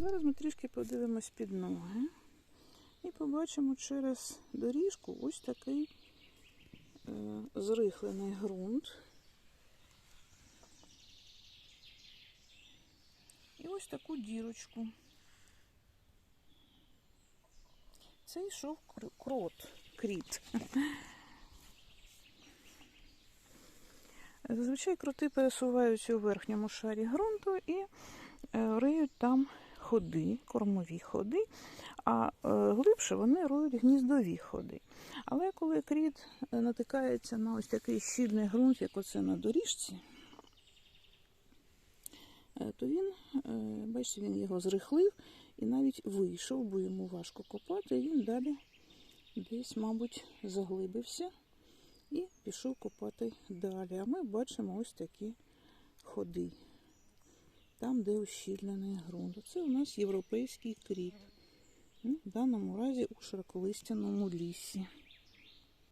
зараз ми трішки подивимось під ноги і побачимо через доріжку ось такий е, зрихлений ґрунт. І ось таку дірочку. Це йшов крот, кріт. Зазвичай кроти пересуваються у верхньому шарі ґрунту і е, риють там ходи, кормові ходи, а е, глибше вони риють гніздові ходи. Але коли кріт е, натикається на ось такий щільний ґрунт, як оце на доріжці, е, то він, бачите, він його зрихлив і навіть вийшов, бо йому важко копати, і він далі десь, мабуть, заглибився і пішов копати далі. А ми бачимо ось такі ходи. Там, де ущільнений ґрунт. Це у нас європейський кріп. В даному разі у широколистяному лісі.